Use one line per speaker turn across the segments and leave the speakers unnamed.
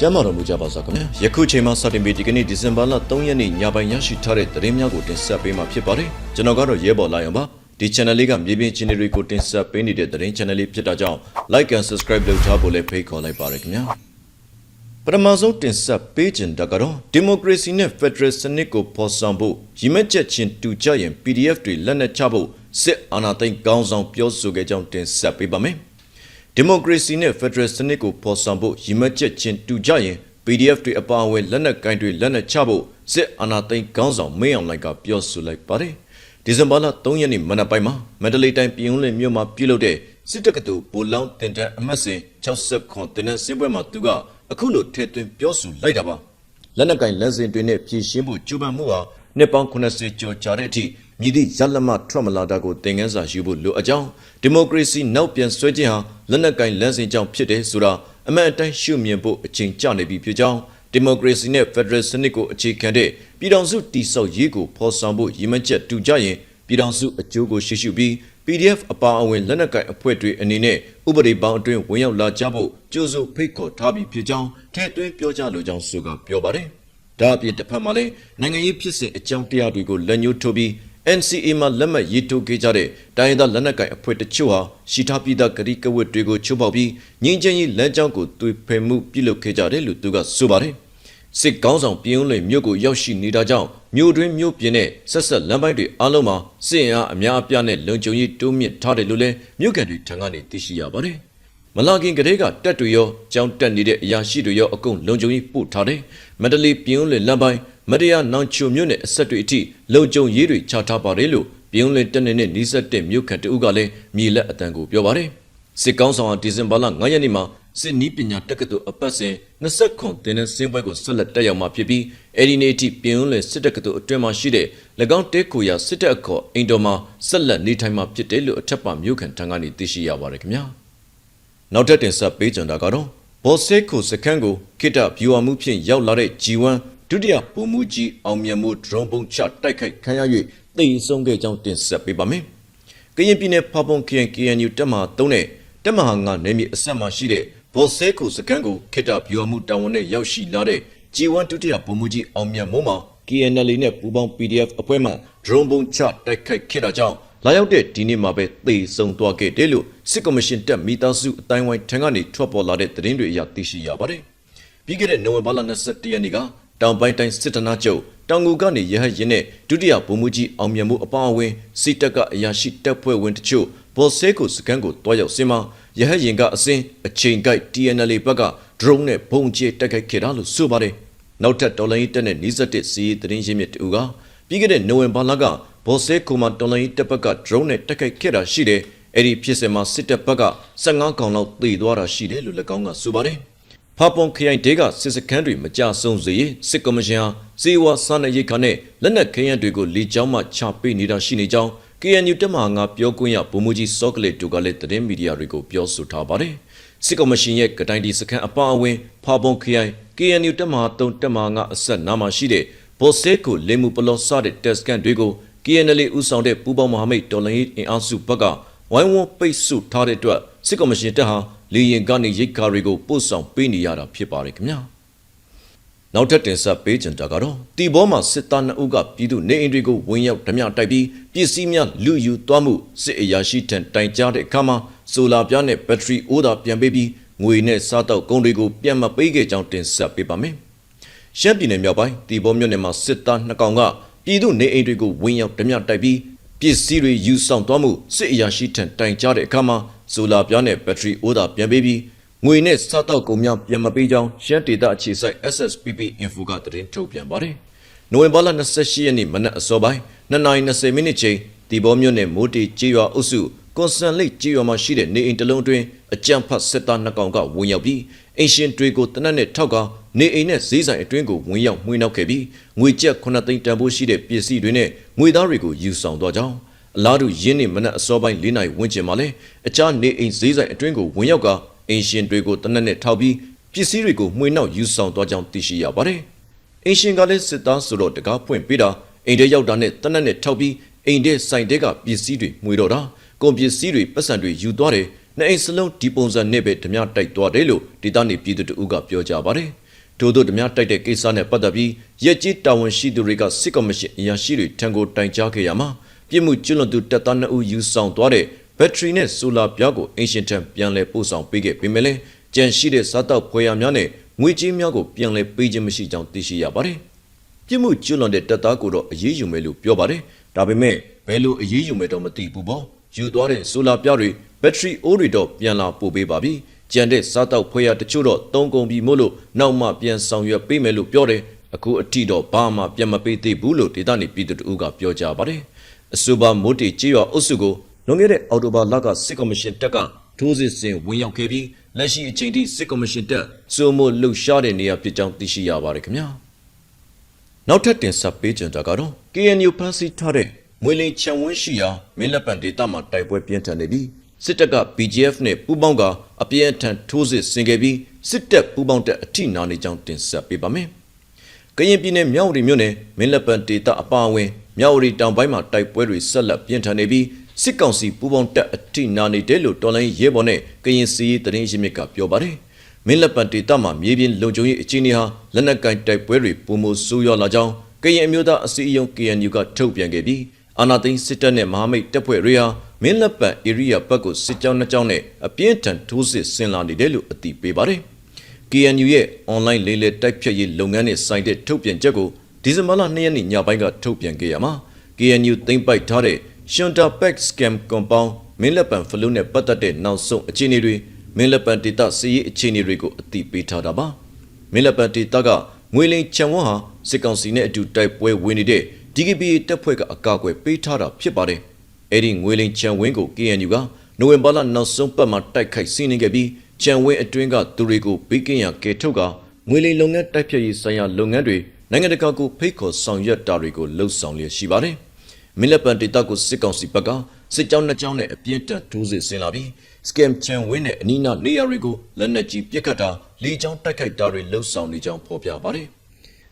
ကျမ်းမာတော်မူကြပါစားခင်ဗျာယခုချိန်မှာစတင်ပြီးဒီကနေ့ဒီဇင်ဘာလ3ရက်နေ့ညပိုင်းရရှိထားတဲ့သတင်းများကိုတင်ဆက်ပေးမှာဖြစ်ပါတယ်ကျွန်တော်ကတော့ရဲဘော်လာရုံပါဒီ channel လေးကမြေပြင်ချင်းတွေကိုတင်ဆက်ပေးနေတဲ့သတင်း channel လေးဖြစ်တာကြောင့် like and subscribe လုပ်ထားဖို့လည်းဖိတ်ခေါ်လိုက်ပါရခင်ဗျာပထမဆုံးတင်ဆက်ပေးခြင်းတကတော့ဒီမိုကရေစီနဲ့ဖက်ဒရယ်စနစ်ကိုဖော်ဆောင်ဖို့ရည်မှန်းချက်ချင်းတူကြရင် PDF တွေလက်နက်ချဖို့စစ်အာဏာသိမ်းကောင်းဆောင်ပြောဆိုခဲ့ကြောင်းတင်ဆက်ပေးပါမယ် ဒီမိုကရေစီနဲ့ဖက်ဒရယ်စနစ်ကိုဖော်ဆောင်ဖို့ရည်မှန်းချက်ချင်းတူကြရင် PDF တွေအပါအဝင်လက်နက်ကင်တွေလက်နက်ချဖို့စစ်အာဏာသိမ်းကောင်းဆောင်မင်းအောင်လိုက်ကပြောဆိုလိုက်ပါတယ်ဒီဇင်ဘာလ3ရက်နေ့မနက်ပိုင်းမှာမန္တလေးတိုင်းပြည်ဦးလွင်မြို့မှာပြုလုပ်တဲ့စစ်တပ်ကတူဗိုလ်လောင်းတင်တန်းအမတ်စဉ်60ခွန်တင်တဲ့စင်းပွဲမှာသူကအခုလိုထည့်သွင်းပြောဆိုလိုက်တာပါလက်နက်ကင်လက်စင်တွေနဲ့ဖြည့်ရှင်းဖို့ကြိုးပမ်းမှုဟာနှစ်ပေါင်း80ကျော်ကြာတဲ့အထိ မြည်သည့်ရလက်မထွက်မလာတာကိုသင်ခန်းစာယူဖို့လိုအကြောင်းဒီမိုကရေစီနောက်ပြန်ဆွဲခြင်းဟာလက်နက်ကင်လက်စင်ကြောင့်ဖြစ်တယ်ဆိုတာအမှန်အတိုင်းရှုမြင်ဖို့အချိန်ကျနေပြီဖြစ်ကြောင်းဒီမိုကရေစီနဲ့ဖက်ဒရယ်စနစ်ကိုအခြေခံတဲ့ပြည်ထောင်စုတည်ဆောက်ရေးကိုဖော်ဆောင်ဖို့ရည်မှန်းချက်တူကြရင်ပြည်ထောင်စုအကျိုးကိုရှေ့ရှုပြီး PDF အပါအဝင်လက်နက်ကိုင်အဖွဲ့တွေအနေနဲ့ဥပဒေပေါင်းအတွင်းဝင်ရောက်လာကြဖို့ကြိုးစိုးဖိတ်ခေါ်ထားပြီးဖြစ်ကြောင်းထဲသွင်းပြောကြားလိုကြောင်းဆိုကပြောပါတယ်။ဒါအပြင်တစ်ဖက်မှာလည်းနိုင်ငံရေးဖြစ်စဉ်အကြောင်းတရားတွေကိုလက်ညှိုးထိုးပြီး NCA မှာလက်မှတ်ရေးထိုးခဲ့ကြတဲ့တိုင်းရင်းသားလက်နက်ကိုင်အဖွဲ့တချို့ဟာရှီထားပြည်သားကတိကဝတ်တွေကိုချိုးဖောက်ပြီးငြိမ်းချမ်းရေးလမ်းကြောင်းကိုသွေဖယ်မှုပြုလုပ်ခဲ့ကြတယ်လို့သူကဆိုပါတယ်။စစ်ကောင်းဆောင်ပြင်းဦးလွင်မြို့ကိုရောက်ရှိနေတာကြောင့်မြို့တွင်းမြို့ပြင်နဲ့ဆက်ဆက်လမ်းပိုင်းတွေအားလုံးမှာစစ်အင်အားအများအပြားနဲ့လုံခြုံရေးတိုးမြင့်ထားတယ်လို့လည်းမြို့ကန်တွေထံကနေသိရှိရပါတယ်။မလာခင်ကလေးကတက်တွေရောကြောင်းတက်နေတဲ့အရာရှိတွေရောအကုန်လုံခြုံရေးပို့ထားတယ်။မန္တလေးပြင်းဦးလွင်လမ်းပိုင်း မတရားနောင်ချိုမြို့နယ်အဆက်တွေအထိလုံခြုံရေးတွေချထားပါတယ်လို့ပြင်းဦးလွင်တက်နေတဲ့နီးစက်တဲ့မြို့ကန်တအုပ်ကလည်းမြေလက်အတန်ကိုပြောပါတယ်။စစ်ကောင်းဆောင်ဟာဒီဇင်ဘာလ9ရက်နေ့မှာစစ်နီးပညာတက္ကသိုလ်အပတ်စဉ်20ခွန်တင်တဲ့စင်းပွဲကိုဆက်လက်တက်ရောက်မှာဖြစ်ပြီးအဲဒီနေ့အထိပြင်းဦးလွင်စစ်တက္ကသိုလ်အတွင်းမှာရှိတဲ့၎င်းတဲခိုရာစစ်တပ်အခေါ်အိမ်တော်မှာဆက်လက်နေထိုင်မှာဖြစ်တယ်လို့အထက်ပါမြို့ခံထံကနေသိရှိရပါတယ်ခင်ဗျာ။နောက်ထပ်တင်ဆက်ပေးကြတာကတော့ဘော်ဆေခုစခန်းကိုခိတဗျူဟာမှုဖြင့်ရောက်လာတဲ့ G1 ဒုတိယပုံမှုကြီးအောင်မြတ်မှုဒရုန်းပုံချတိုက်ခိုက်ခံရ၍တိတ်ဆုံးခဲ့ကြောင်းတင်ဆက်ပေးပါမယ်။ကရင်ပြည်နယ်ဖပုံခရိုင် KNU တက်မဟာ3နဲ့တက်မဟာ9နယ်မြေအဆက်မှာရှိတဲ့ဘော်ဆဲခုစကန်ကိုခိတဗျူဟာမှုတာဝန်နဲ့ရောက်ရှိလာတဲ့ G1 ဒုတိယပုံမှုကြီးအောင်မြတ်မိုးမှာ KNL နဲ့ပူးပေါင်း PDF အဖွဲ့မှ drone ပုံချတိုက်ခိုက်ခဲ့တာကြောင့်လာရောက်တဲ့ဒီနေ့မှာပဲသေဆုံးသွားခဲ့တယ်လို့စစ်ကော်မရှင်တပ်မိသားစုအတိုင်းဝိုင်းထံကနေထွက်ပေါ်လာတဲ့သတင်းတွေအရသိရှိရပါတယ်။ပြီးခဲ့တဲ့နိုဝင်ဘာလ21ရက်နေ့က တောင်ပိုင်းတိုင်းစစ်တနာချုပ်တောင်ငူကနေရဟရင်နဲ့ဒုတိယဗိုလ်မှူးကြီးအောင်မြတ်မှုအပါအဝင်စစ်တပ်ကအရာရှိတပ်ဖွဲ့ဝင်တချို့ဘော်ဆဲကိုစကန်ကိုတွားရောက်စင်မှာရဟရင်ကအစင်းအချိန်ကိုက် TNL ဘက်က drone နဲ့ဘုံကျဲတက်ခိုက်ခဲ့တာလို့ဆိုပါတယ်။နောက်ထပ်တော်လိုင်းတက်နဲ့နီးစပ်တဲ့စီးရီးသတင်းရင်းမြစ်တူကပြီးခဲ့တဲ့နိုဝင်ဘာလကဘော်ဆဲကိုမတော်လိုင်းတက်ဘက်က drone နဲ့တက်ခိုက်ခဲ့တာရှိတယ်။အဲ့ဒီဖြစ်စဉ်မှာစစ်တပ်ဘက်က15កောင်လောက်သေသွားတာရှိတယ်လို့၎င်းကဆိုပါတယ်။ ဖာပွန်ခရိုင်ဒေကစစ်စခန်းတွေမကြဆုံးစေရေးစစ်ကော်မရှင်ဟာစေဝါစားနယ်ရိတ်ခါနဲ့လက်နက်ခရမ်းတွေကိုလေကြောင်းမှချပေးနေတာရှိနေကြောင်း KNU တက်မဟာငါပြောခွင့်ရဗိုလ်မှူးကြီးစောကလေတူကလည်းသတင်းမီဒီယာတွေကိုပြောဆိုထားပါတယ်။စစ်ကော်မရှင်ရဲ့ကတိုင်ဒီစခန်းအပါအဝင်ဖာပွန်ခရိုင် KNU တက်မဟာ3တက်မဟာငါအဆက်နားမှာရှိတဲ့ဘော်ဆဲကိုလေမှုပလော့စတဲ့တက်စကန်တွေကို KNL ဦးဆောင်တဲ့ပူးပေါင်းမဟာမိတ်တော်လှန်ရေးအင်အားစုဘက်က ဝိုင်းဝန်းပိတ်ဆို့ထားတဲ့အတွက်စစ်ကော်မရှင်တပ်ဟာလေရင်ကနေရိတ်ကားတွေကိုပို့ဆောင်ပေးနေရတာဖြစ်ပါတယ်ခင်ဗျာနောက်ထပ်တင်ဆက်ပေးကြတာကတော့တီဘောမှာစစ်သားနှစ်ဦးကပြည်သူနေအိမ်တွေကိုဝင်ရောက်ဓမြတိုက်ပြီးပစ္စည်းများလူယူသွားမှုစစ်အရာရှိထံတိုင်ကြားတဲ့အခါမှာဆိုလာပြားနဲ့ဘက်ထရီအိုးသာပြန်ပေးပြီးငွေနဲ့စားတောက်ကုန်တွေကိုပြန်မပေးခဲ့ကြောင်းတင်ဆက်ပေးပါမယ်ရှမ်းပြည်နယ်မြောက်ပိုင်းတီဘောမြို့နယ်မှာစစ်သားနှစ်ကောင်ကပြည်သူနေအိမ်တွေကိုဝင်ရောက်ဓမြတိုက်ပြီး ပစ္စည်းတွေယူဆောင်သွားမှုစစ်အရာရှိထံတိုင်ကြားတဲ့အခါမှာဆိုလာပြားနဲ့ဘက်ထရီအိုးသာပြန်ပေးပြီးငွေနဲ့စားတောက်ကုန်များပြန်မပေးကြောင်းရှမ်းဒေသအခြေစိုက် SSPP Info ကသတင်းထုတ်ပြန်ပါတယ်။နိုဝင်ဘာလ28ရက်နေ့မနက်အစောပိုင်း2:20မိနစ်ချိန်ဒီဘောမြို့နယ်မိုးတီကြေးရွာအုပ်စုကွန်စန်လိတ်ကြေးရွာမှာရှိတဲ့နေအိမ်တစ်လုံးတွင်အကြံဖတ်စစ်သားနှစ်ကောင်ကဝင်ရောက်ပြီးအင်ရှင်တွေကိုတနက်နဲ့ထောက်ကာ နေအိမ်နဲ့ဈေးဆိုင်အတွင်းကိုဝင်ရောက်မှွေးနှောက်ခဲ့ပြီးငွေကျပ်9သိန်းတန်ဖိုးရှိတဲ့ပစ္စည်းတွေနဲ့ငွေသားတွေကိုယူဆောင်သွားကြောင်းအလားတူရင်းနေမနက်အစောပိုင်း၄နိုင်ဝန်းကျင်မှာလဲအခြားနေအိမ်ဈေးဆိုင်အတွင်းကိုဝင်ရောက်ကအင်ရှင်တွေကိုတနက်နဲ့ထောက်ပြီးပစ္စည်းတွေကိုမှွေနှောက်ယူဆောင်သွားကြောင်းသိရှိရပါတယ်။အင်ရှင်ကလည်းစစ်သားဆိုတော့တကားဖွင့်ပေးတာအိမ်ထဲရောက်တာနဲ့တနက်နဲ့ထောက်ပြီးအိမ်ထဲဆိုင်တဲကပစ္စည်းတွေမှွေတော့တာကုန်ပစ္စည်းတွေပတ်စံတွေယူသွားတယ်။နှစ်အိမ်စလုံးဒီပုံစံနဲ့ပဲဓမြတိုက်သွားတယ်လို့ဒေသနေပြည်သူတို့ကပြောကြပါတယ် ထို့သောဓမြတိုက်တဲ့ကိစ္စနဲ့ပတ်သက်ပြီးရက်ကြီးတာဝန်ရှိသူတွေကစစ်ကော်မရှင်အရာရှိတွေထံကိုတိုင်ကြားခဲ့ရမှာပြစ်မှုကျွလွန်သူတပ်သား2ဦးယူဆောင်သွားတဲ့ဘက်ထရီနဲ့ဆိုလာပြားကိုအင်ရှင်ထံပြန်လည်ပို့ဆောင်ပေးခဲ့ပေမဲ့လည်းကြန့်ရှိတဲ့စားတောက်ဖွယ်ရများနဲ့ငွေကြေးများကိုပြန်လည်ပေးခြင်းမရှိကြောင်းသိရှိရပါတယ်ပြစ်မှုကျွလွန်တဲ့တပ်သားကိုတော့အရေးယူမယ်လို့ပြောပါတယ်ဒါပေမဲ့ဘယ်လိုအရေးယူမယ်တော့မသိဘူးပေါ့ယူသွားတဲ့ဆိုလာပြားတွေဘက်ထရီအိုးတွေတော့ပြန်လာပို့ပေးပါပြီ ကြံတဲ့စားတောက်ဖွဲရတချို့တော့တုံးကုန်ပြီမို့လို့နောက်မှပြန်ဆောင်ရွက်ပေးမယ်လို့ပြောတယ်အခုအထိတော့ဘာမှပြန်မပေးသေးဘူးလို့ဒေသနေပြည်သူတို့ကပြောကြပါတယ်အဆိုပါမိုးတီကြေးရွာအုပ်စုကိုလွန်ခဲ့တဲ့အော်တိုဘာလကစစ်ကော်မရှင်တပ်ကထိုးစစ်ဆင်ဝင်ရောက်ခဲ့ပြီးလက်ရှိအချိန်ထိစစ်ကော်မရှင်တပ်စုံမို့လှုပ်ရှားတဲ့နေရာဖြစ်ကြောင်းသိရှိရပါတယ်ခင်ဗျာနောက်ထပ်တင်ဆက်ပေးကြတာကတော့ KNU ဖန်စီထားတဲ့မွေလင်ချံဝန်းရှိရာမင်းလက်ပံဒေသမှာတိုက်ပွဲပြင်းထန်နေပြီး စစ်တပ်က BGF နဲ့ပူးပေါင်းကအပြင်းအထန်ထိုးစစ်ဆင်ခဲ့ပြီးစစ်တပ်ပူးပေါင်းတဲ့အထိနာနေကြောင်းတင်ဆက်ပေးပါမယ်။ကရင်ပြည်နယ်မြောက်ရီမြို့နယ်မင်းလက်ပံဒေသအပါအဝင်မြောက်ရီတောင်ပိုင်းမှာတိုက်ပွဲတွေဆက်လက်ပြင်းထန်နေပြီးစစ်ကောင်စီပူးပေါင်းတပ်အထိနာနေတယ်လို့တော်လိုင်းရဲဘော်နဲ့ကရင်စီရေးသတင်းရင်းမြစ်ကပြောပါတယ်။မင်းလက်ပံဒေသမှာမြေပြင်လုံခြုံရေးအခြေအနေဟာလက်နက်ကင်တိုက်ပွဲတွေပုံမဆိုးရွားလာကြောင်းကရင်အမျိုးသားအစည်းအရုံး KNU ကထုတ်ပြန်ခဲ့ပြီးအာနာသိန်းစစ်တပ်နဲ့မဟာမိတ်တပ်ဖွဲ့တွေဟာ မင်းလက်ပံ area ဘက်ကိုစစ်ကြောင်းနှစ်ကြောင်းနဲ့အပြင်းထန်ထိုးစစ်ဆင်လာနေတယ်လို့အသိပေးပါတယ်။ KNU ရဲ့ online လေးလေးတိုက်ဖြတ်ရေးလုပ်ငန်းနဲ့ဆိုင်တဲ့ထုတ်ပြန်ချက်ကိုဒီဇင်ဘာလ2ရက်နေ့ညပိုင်းကထုတ်ပြန်ခဲ့ရမှာ KNU သိမ်းပိုက်ထားတဲ့ Shunta Pack Scam Compound မင်းလက်ပံဖလို့နဲ့ပတ်သက်တဲ့နောက်ဆုံးအခြေအနေတွေမင်းလက်ပံဒေတာစီရေးအခြေအနေတွေကိုအသိပေးထားတာပါ။မင်းလက်ပံဒေတာကငွေလိန်ချံဝန်းဟာစစ်ကောင်စီနဲ့အတူတိုက်ပွဲဝင်နေတဲ့ DKBA တပ်ဖွဲ့ကအကာအကွယ်ပေးထားတာဖြစ်ပါတယ်။ အဲ့ဒီငွေလိန်ချံဝင်းကို KNU ကနိုဝင်ဘာလနောက်ဆုံးပတ်မှာတိုက်ခိုက်စီးနှင်ခဲ့ပြီးချံဝင်းအတွင်းကသူတွေကိုဘေးကင်းရကဲထုတ်ကငွေလိန်လုပ်ငန်းတိုက်ဖြတ်ရေးဆိုင်ရာလုပ်ငန်းတွေနိုင်ငံတကာကိုဖိတ်ခေါ်ဆောင်ရွက်တာတွေကိုလှုပ်ဆောင်လျက်ရှိပါတယ်။မင်းလက်ပံဒေတာကိုစစ်ကောင်စီဘက်ကစစ်ကြောင်းနှစ်ကြောင်းနဲ့အပြင်းတက်ထိုးစစ်ဆင်လာပြီး scam ချံဝင်းနဲ့အနီးနားနေရာတွေကိုလက်နက်ကြီးပစ်ခတ်တာလေကြောင်းတိုက်ခိုက်တာတွေလှုပ်ဆောင်နေကြောင်းဖော်ပြပါတယ်။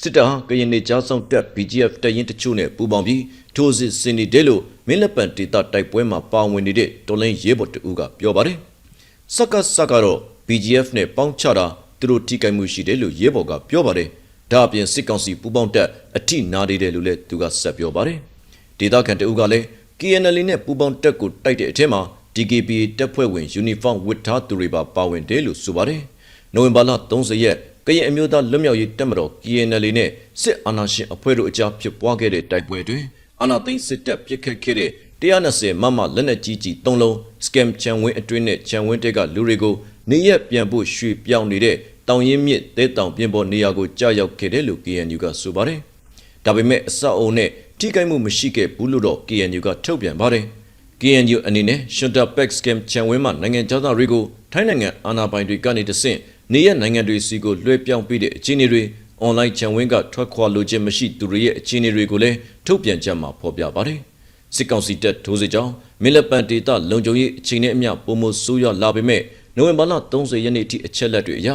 စစ်တပ်ဟာကရင်နေကြားဆောင်တပ် BGF တပ်ရင်းတချို့နဲ့ပူးပေါင်းပြီးထိုးစစ်ဆင်နေတယ်လို့မင်းလက်ပံဒေတာတိုက်ပွဲမှာပါဝင်နေတဲ့တော်လိုင်းရဲဘော်တဦးကပြောပါတယ်။စက္ကစကတော့ BGF နဲ့ပေါင်းချတာသူတို့ထိကိုက်မှုရှိတယ်လို့ရဲဘော်ကပြောပါတယ်။ဒါအပြင်စစ်ကောင်စီပူးပေါင်းတပ်အထိနာနေတယ်လို့လည်းသူကဆက်ပြောပါတယ်။ဒေတာခန်တဦးကလည်း KNL နဲ့ပူးပေါင်းတပ်ကိုတိုက်တဲ့အထက်မှာ DKBA တပ်ဖွဲ့ဝင်ယူနီဖောင်းဝတ်ထားသူတွေပါပါဝင်တယ်လို့ဆိုပါတယ်။နိုဝင်ဘာလ30ရက် ကရင်အမျိုးသားလွတ်မြောက်ရေးတပ်မတော် KNL နဲ့စစ်အာဏာရှင်အဖွဲ့တို့အကြားဖြစ်ပွားခဲ့တဲ့တိုက်ပွဲတွင်အာဏာသိမ်းစစ်တပ်ပစ်ခတ်ခဲ့တဲ့120မမလက်နက်ကြီးကြီး3လုံး scam ချံဝင်းအတွင်းနဲ့ချံဝင်းတဲကလူတွေကိုနေရက်ပြန်ဖို့ရွှေ့ပြောင်းနေတဲ့တောင်ရင်မြစ်တဲတောင်ပြင်ပေါ်နေရာကိုကြာရောက်ခဲ့တယ်လို့ KNU ကဆိုပါတယ်။ဒါပေမဲ့အဆောက်အအုံနဲ့ထိခိုက်မှုမရှိခဲ့ဘူးလို့တော့ KNU ကထုတ်ပြန်ပါတယ်။ KNU အနေနဲ့ Shunta Pack Scam ချံဝင်းမှာနိုင်ငံသားတွေကိုထိုင်းနိုင်ငံအာဏာပိုင်တွေကနေတဆင့် နေရနိုင်ငံတွေစီကိုလွှဲပြောင်းပေးတဲ့အခြေအနေတွေအွန်လိုင်းချံဝင်းကထွက်ခွာလိုခြင်းမရှိသူတွေရဲ့အခြေအနေတွေကိုလည်းထုတ်ပြန်ကြမှာဖော်ပြပါတယ်။စစ်ကောင်စီတပ်ထိုးစစ်ကြောင့်မင်းလက်ပံဒေသလုံခြုံရေးအခြေအနေအမျှပုံမဆိုးရွားလာပေမဲ့နိုဝင်ဘာလ30ရက်နေ့အထိအချက်လက်တွေအရ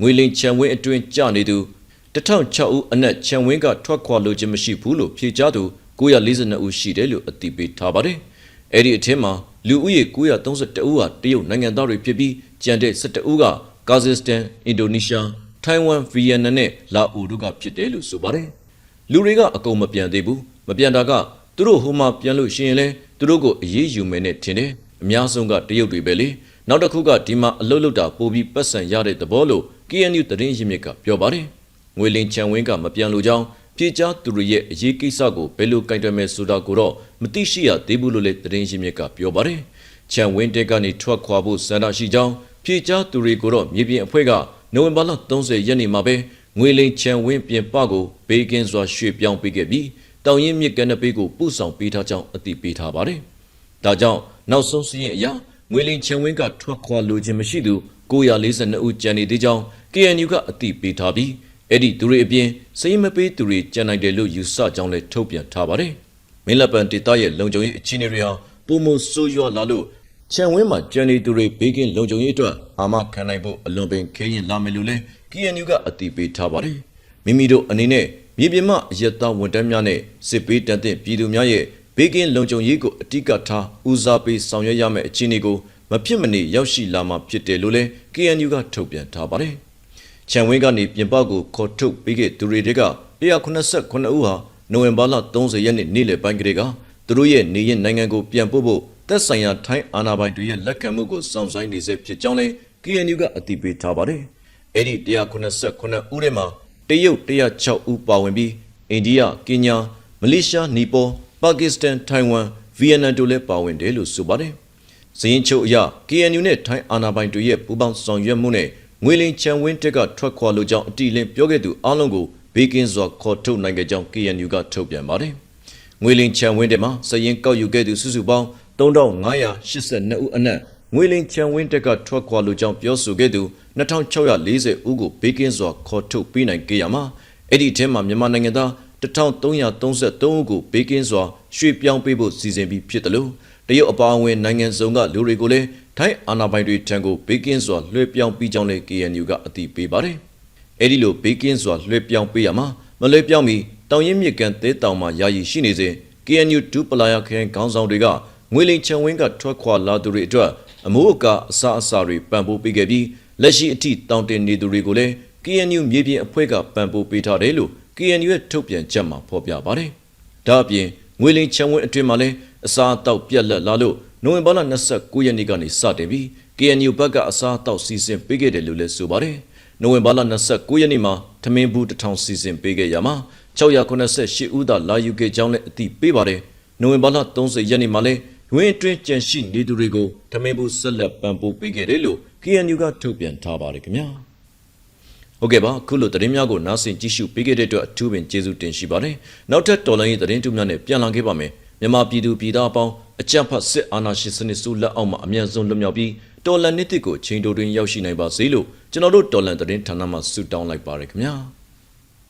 ငွေလိန်ချံဝင်းအတွင်းကျနေသူ1006ဦးအနက်ချံဝင်းကထွက်ခွာလိုခြင်းမရှိဘူးလို့ဖြေကြားသူ942ဦးရှိတယ်လို့အသိပေးထားပါတယ်။အဲ့ဒီအထက်မှာလူဦးရေ932ဦးဟာတရုတ်နိုင်ငံသားတွေဖြစ်ပြီးကျန်တဲ့12ဦးက ကာဇက်စတန်အင်ဒိုနီးရှားထိုင်ဝမ်ဗီယက်နမ်နဲ့လာအိုတို့ကဖြစ်တယ်လို့ဆိုပါတယ်လူတွေကအကုန်မပြန်သေးဘူးမပြန်တာကသူတို့ဟိုမှာပြန်လို့ရှိရင်လဲသူတို့ကိုအေးအေးယူမယ်နဲ့ထင်တယ်အများဆုံးကတရုတ်တွေပဲလေနောက်တစ်ခုကဒီမှာအလုတ်လုတ်တာပို့ပြီးပတ်စံရတဲ့သဘောလို့ KNU သတင်းရင်းမြစ်ကပြောပါတယ်ငွေလင်းချံဝင်းကမပြန်လို့ကြောင်းပြေချာသူတွေရဲ့အရေးကိစ္စကိုဘယ်လိုကင်တွယ်မယ်ဆိုတာကိုတော့မသိရှိရသေးဘူးလို့လည်းသတင်းရင်းမြစ်ကပြောပါတယ်ချံဝင်းတက်ကနေထွက်ခွာဖို့စန္ဒရှိကြောင်း ဖြေချာသူတွေကိုတော့မြေပြင်အဖွဲ့ကနိုဝင်ဘာလ30ရက်နေ့မှာပဲငွေလိန်ချံဝင်းပြင်ပကိုဘေးကင်းစွာရွှေ့ပြောင်းပေးခဲ့ပြီးတောင်ရင်မြစ်ကမ်းနပေးကိုပို့ဆောင်ပေးထားကြောင်းအသိပေးထားပါတယ်။ဒါကြောင့်နောက်ဆုံးစည်းရင်အရငွေလိန်ချံဝင်းကထွက်ခွာလိုခြင်းမရှိသူ942ဦးကျန်နေသေးကြောင်း KNU ကအသိပေးထားပြီးအဲ့ဒီသူတွေအပြင်စိတ်မပေးသူတွေကြံနိုင်တယ်လို့ယူဆကြောင်းလည်းထုတ်ပြန်ထားပါတယ်။မင်းလက်ပံဒေတာရဲ့လုံခြုံရေးအခြေအနေတွေဟာပုံမဆိုးရွားလာလို့ ခြံဝင်းမှာကျန်နေသူတွေဘေးကင်းလုံခြုံရေးအတွက်အာမခံနိုင်ဖို့အလွန်ပင်ခဲရင်လာမယ်လို့လည်း KNU ကအတည်ပြုထားပါတယ်။မိမိတို့အနေနဲ့မြေပြင်မှအရက်သားဝန်တန်းများနဲ့စစ်ပေးတန်တဲ့ပြည်သူများရဲ့ဘေးကင်းလုံခြုံရေးကိုအတိကထားဦးစားပေးဆောင်ရွက်ရမယ့်အခြေအနေကိုမဖြစ်မနေရောက်ရှိလာမှာဖြစ်တယ်လို့လည်း KNU ကထုတ်ပြန်ထားပါတယ်။ခြံဝင်းကနေပြင်ပကိုခေါ်ထုတ်ပေးခဲ့သူတွေတဲက189ဦးဟာနိုဝင်ဘာလ30ရက်နေ့နေ့လယ်ပိုင်းကလေးကသူတို့ရဲ့နေရင်နိုင်ငံကိုပြန်ပို့ဖို့ သက်ဆိုင်ရာထိုင်းအာဏာပိုင်တွေရဲ့လက်ခံမှုကိုစောင့်ဆိုင်းနေစေဖြစ်ကြောင်းလည်း KNU ကအတည်ပြုထားပါတယ်။အဲ့ဒီ189ဦးထဲမှာတရုတ်106ဦးပါဝင်ပြီးအိန္ဒိယ၊ကင်ညာ၊မလေးရှား၊နီပေါ၊ပါကစ္စတန်၊ထိုင်ဝမ်၊ဗီယက်နမ်တို့လည်းပါဝင်တယ်လို့ဆိုပါတယ်။ဇင်းချုပ်အရ KNU နဲ့ထိုင်းအာဏာပိုင်တွေရဲ့ပူးပေါင်းဆောင်ရွက်မှုနဲ့ငွေလင်ချံဝင်းတက်ကထွက်ခွာလို့ကြောင်းအတိအလင်းပြောခဲ့သူအလုံးကိုဘေးကင်းစွာခေါ်ထုတ်နိုင်ခဲ့ကြောင်း KNU ကထုတ်ပြန်ပါတယ်။ငွေလင်ချံဝင်းတက်မှာစရင်ကောက်ယူခဲ့သူစုစုပေါင်း 3582ဦးအနက်ငွေလင်ချံဝင်းတက်ကထွက်ခွာလို့ကြောင်းပြောဆိုခဲ့သူ2640ဦးကိုဘေးကင်းစွာခေါ်ထုတ်ပေးနိုင်ခဲ့ရမှာအဲ့ဒီထဲမှာမြန်မာနိုင်ငံသား1333ဦးကိုဘေးကင်းစွာရွှေ့ပြောင်းပေးဖို့စီစဉ်ပြီးဖြစ်တယ်လို့တရုတ်အပါအဝင်နိုင်ငံစုံကလူတွေကိုလည်းထိုင်းအာဏာပိုင်တွေထံကိုဘေးကင်းစွာလွှဲပြောင်းပြီးကြောင်းလည်း KNU ကအတည်ပြုပါတယ်။အဲ့ဒီလိုဘေးကင်းစွာလွှဲပြောင်းပေးရမှာမလွှဲပြောင်းမီတောင်ရင်မြစ်ကန်တဲတောင်မှာယာယီရှိနေစဉ် KNU ဒူပလာယာခရိုင်ခေါင်းဆောင်တွေက ငွေလိန်ချံဝင်းကထွက်ခွာလာသူတွေအတွက်အမိုးအကာအစာအစာတွေပံ့ပိုးပေးခဲ့ပြီးလက်ရှိအထိတောင်တင်နေသူတွေကိုလည်း KNU မြေပြင်အဖွဲ့ကပံ့ပိုးပေးထားတယ်လို့ KNU ရဲ့ထုတ်ပြန်ချက်မှာဖော်ပြပါတယ်။ဒါအပြင်ငွေလိန်ချံဝင်းအတွင်းမှာလည်းအစာအသောက်ပြက်လက်လာလို့နိုဝင်ဘာလ29ရက်နေ့ကနေစတင်ပြီး KNU ဘက်ကအစားအသောက်စီစဉ်ပေးခဲ့တယ်လို့လည်းဆိုပါတယ်။နိုဝင်ဘာလ29ရက်နေ့မှာထမင်းဘူးတစ်ထောင်စီစဉ်ပေးခဲ့ရမှာ698ဦးသာလာယူခဲ့ကြောင်းလည်းအသိပေးပါတယ်။နိုဝင်ဘာလ30ရက်နေ့မှာလည်း ဝင်းအတွင်းကြန့်ရှိနေသူတွေကိုထမင်းဘူးဆက်လက်ပံ့ပိုးပေးခဲ့တယ်လို့ KNU ကထုတ်ပြန်ထားပါတယ်ခင်ဗျာ။ဟုတ်ကဲ့ပါခုလိုသတင်းများကိုနားဆင်ကြည့်ရှုပေးခဲ့တဲ့အတွက်အထူးပင်ကျေးဇူးတင်ရှိပါတယ်။နောက်ထပ်တော်လိုင်းရေးသတင်းတူများနဲ့ပြန်လာခဲ့ပါမယ်။မြန်မာပြည်သူပြည်သားအပေါင်းအကြံဖတ်စစ်အာဏာရှင်စနစ်စုလက်အောက်မှာအမြန်ဆုံးလွတ်မြောက်ပြီးတော်လန်နှစ်တစ်ကိုချိန်တိုတွင်ရောက်ရှိနိုင်ပါစေလို့ကျွန်တော်တို့တော်လန်သတင်းဌာနမှဆုတောင်းလိုက်ပါရခင်ဗျာ။